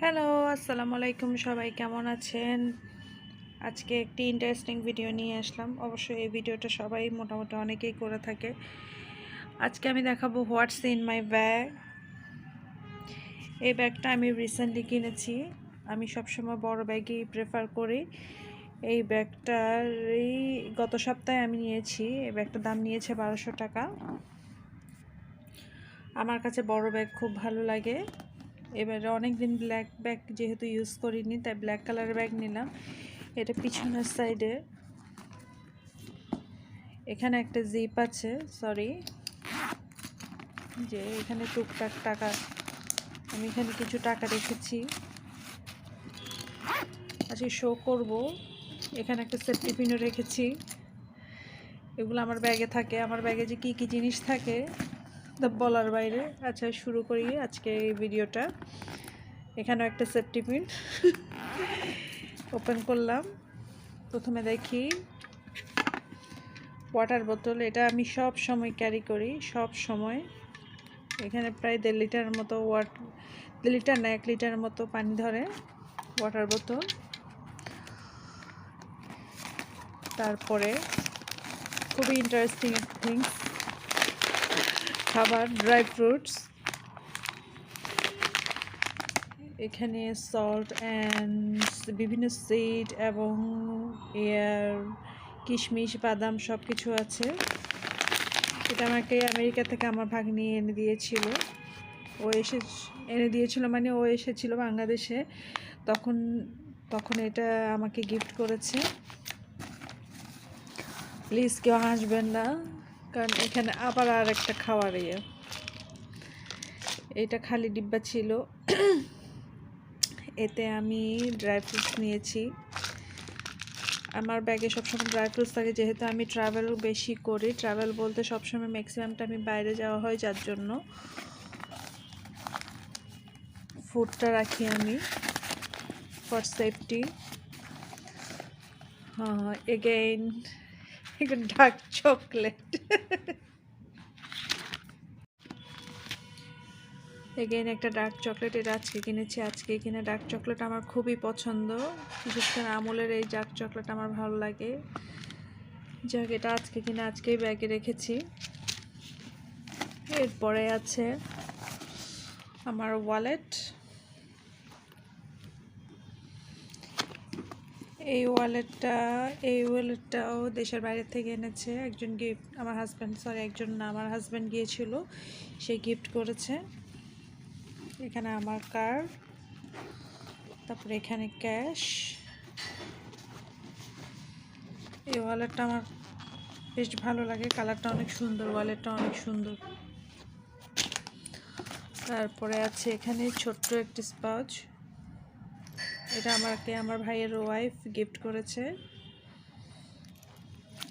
Hello, আসসালামু আলাইকুম। সবাই কেমন আছেন? আজকে একটি ইন্টারেস্টিং ভিডিও নিয়ে আসলাম। অবশ্যই এই ভিডিওটা সবাই মোটামুটি অনেকেই করে থাকে। আজকে আমি দেখাবো হোয়াটস ইন মাই ব্যাগ এই ব্যাগটা আমি রিসেন্টলি কিনেছি। আমি সবসময় বড় ব্যাগই প্রেফার করি। এই ব্যাগটার এই গত সপ্তাহে আমি নিয়েছি। এই ব্যাগটার দাম নিয়েছে বারোশো টাকা। আমার কাছে বড় ব্যাগ খুব ভালো লাগে। এবারে অনেক দিন ব্ল্যাক ব্যাগ যেহেতু ইউজ করিনি, তাই ব্ল্যাক কালারের ব্যাগ নিলাম। এটা পিছনের সাইডে এখানে একটা জিপ আছে সরি যে এখানে টুকটাক টাকা, আমি এখানে কিছু টাকা রেখেছি। আজকে শো করব। এখানে একটা সেফটি পিনও রেখেছি। এগুলো আমার ব্যাগে থাকে। আমার ব্যাগে যে কী কী জিনিস থাকে তা বলার বাইরে। আচ্ছা শুরু করি আজকে এই ভিডিওটা। এখানেও একটা সেফটি পিন ওপেন করলাম। প্রথমে দেখি। ওয়াটার বোতল এটা আমি সব সময় ক্যারি করি, সব সময়। এখানে প্রায় দেড় লিটার মতো ওয়াট দেড় লিটার না, এক লিটার মতো পানি ধরে ওয়াটার বোতল তারপরে খুবই ইন্টারেস্টিং থিংস খাবার ড্রাই ফ্রুটস এখানে সল্ট অ্যান্ড বিভিন্ন সিড এবং এয়ার কিশমিশ, বাদাম সব কিছু আছে। এটা আমাকে আমেরিকা থেকে আমার ভাগ্নি এনে দিয়েছিল। ও এসে, এনে দিয়েছিল মানে ও এসেছিল বাংলাদেশে। তখন তখন এটা আমাকে গিফট করেছে। প্লিজ কেউ হাসবেন না। কারণ এখানে আবার আর একটা খাওয়ার ইয়ে। এটা খালি ডিব্বা ছিল। এতে আমি ড্রাই ফ্রুটস নিয়েছি। আমার ব্যাগে সবসময় ড্রাই ফ্রুটস থাকে, যেহেতু আমি ট্রাভেল বেশি করি। ট্রাভেল বলতে সবসময় ম্যাক্সিমামটা আমি বাইরে যাওয়া হয়, যার জন্য ফুডটা রাখি আমি ফর সেফটি হ্যাঁ এগেইন ডার্ক চকলেট এগেইন একটা ডার্ক চকলেট এটা আজকে কিনেছি আজকে। কিনে ডার্ক চকলেট আমার খুবই পছন্দ। বিশেষ করে আমলের এই ডার্ক চকলেট আমার ভালো লাগে। যাক, এটা আজকে কিনে আজকেই ব্যাগে রেখেছি। এরপরে আছে আমার ওয়ালেট এই ওয়ালেটটা, এই ওয়ালেটটাও দেশের বাইরে থেকে এনেছে। একজন গিফট আমার হাজব্যান্ড সরি একজন না, আমার হাজব্যান্ড গিয়েছিল, সে গিফট করেছে। এখানে আমার কার্ড তারপরে এখানে ক্যাশ এই ওয়ালেটটা আমার বেশ ভালো লাগে কালারটা অনেক সুন্দর, ওয়ালেটটা অনেক সুন্দর। তারপরে আছে এখানে ছোট্ট একটি স্পাউচ এটা আমাকে আমার ভাইয়ের ওয়াইফ গিফট করেছে।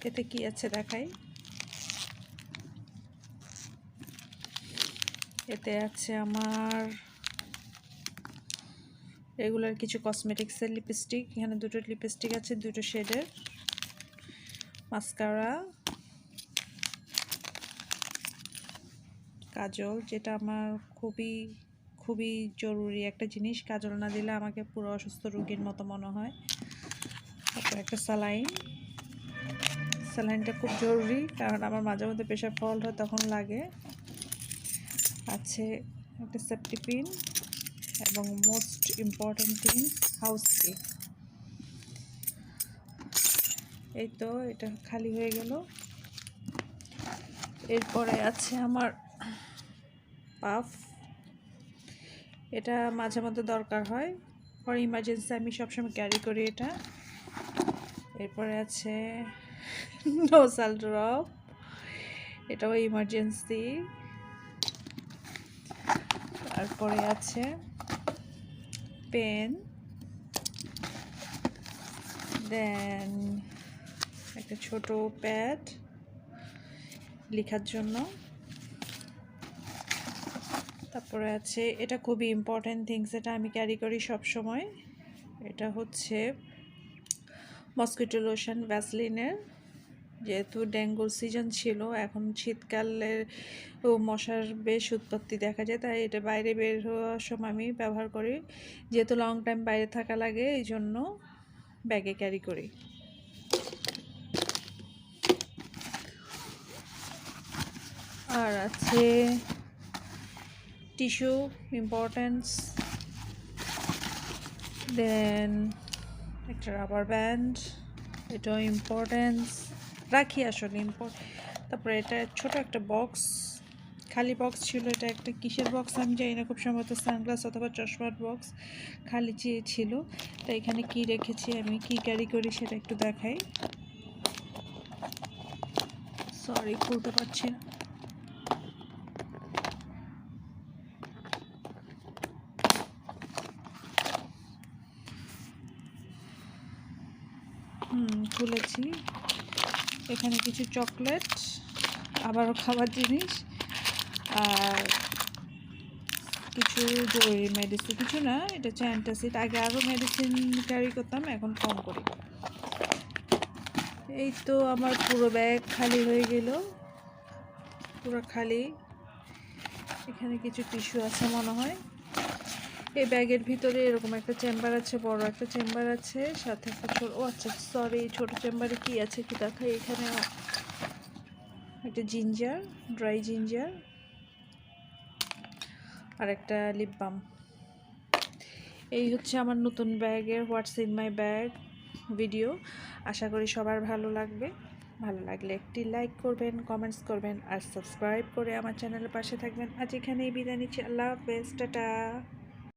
এতে কি আছে দেখাই? এতে আছে আমার রেগুলার কিছু কসমেটিক্সের লিপস্টিক এখানে দুটো লিপস্টিক আছে, দুটো শেডের মাস্কারা কাজল, যেটা আমার খুবই খুবই জরুরি একটা জিনিস কাজল না দিলে আমাকে পুরো অসুস্থ রোগীর মতো মনে হয়। তারপর একটা স্যালাইন। স্যালাইনটা খুব জরুরি, কারণ আমার মাঝে মধ্যে প্রেশার ফল হয় তখন লাগে। আছে একটা সেফটি পিন এবং মোস্ট ইম্পর্ট্যান্ট থিং, হাউস কি এই তো, এটা খালি হয়ে গেল। এরপরে আছে আমার পাফ। এটা মাঝে মধ্যে দরকার হয়। ফর ইমার্জেন্সি আমি সবসময় ক্যারি করি এটা। এরপরে আছে নোসাল ড্রপ এটাও ইমার্জেন্সি তারপরে আছে পেন দেন একটা ছোট প্যাড লেখার জন্য। তারপরে আছে, এটা খুবই ইম্পর্ট্যান্ট থিংস এটা আমি ক্যারি করি সব সময় এটা হচ্ছে মসকিটো লোশন ভ্যাসলিনের যেহেতু ডেঙ্গুর সিজন ছিল, এখন শীতকালের মশার বেশ উৎপত্তি দেখা যায়, তাই এটা বাইরে বের হওয়ার সময় আমি ব্যবহার করি। যেহেতু লং টাইম বাইরে থাকা লাগে, এই জন্য ব্যাগে ক্যারি করি। আর আছে টিস্যু ইম্পর্টেন্স দেন একটা রাবার ব্যান্ড এটাও ইম্পর্টেন্স রাখি আসলে ইম্পর্ট তারপরে এটা ছোট একটা বক্স খালি বক্স ছিল, এটা একটা কিসের বক্স আমি জানি না, খুব সম্ভবত সানগ্লাস অথবা চশমার বক্স খালি চেয়ে ছিল। তো এখানে কি রেখেছি আমি, কি ক্যারি করি সেটা একটু দেখাই। সরি খুলতে পারছি না। খুলেছি এখানে কিছু চকলেট, আবারও খাবার জিনিস, আর কিছু জরুরি মেডিসিন কিছু না, এটা হচ্ছে অ্যান্টাসিড আগে আরও মেডিসিন ক্যারি করতাম, এখন কম করি। এই তো আমার পুরো ব্যাগ খালি হয়ে গেল। পুরো খালি। এখানে কিছু টিস্যু আছে মনে হয়। এই ব্যাগের ভিতরে এরকম একটা চেম্বার আছে, বড় একটা চেম্বার আছে, সাথে একটা ছোট, ও আচ্ছা সরি ছোট চেম্বারে কি আছে কি দেখাই। এখানে একটা জিঞ্জার ড্রাই জিঞ্জার আর একটা লিপ বাম এই হচ্ছে আমার নতুন ব্যাগের what's in my bag video আশা করি সবার ভালো লাগবে। ভালো লাগলে একটি লাইক করবেন কমেন্টস করবেন, আর সাবস্ক্রাইব করে আমার চ্যানেলের পাশে থাকবেন। আজ এখানেই বিদায় নিচ্ছি। আল্লাহ হাফেজ, টাটা।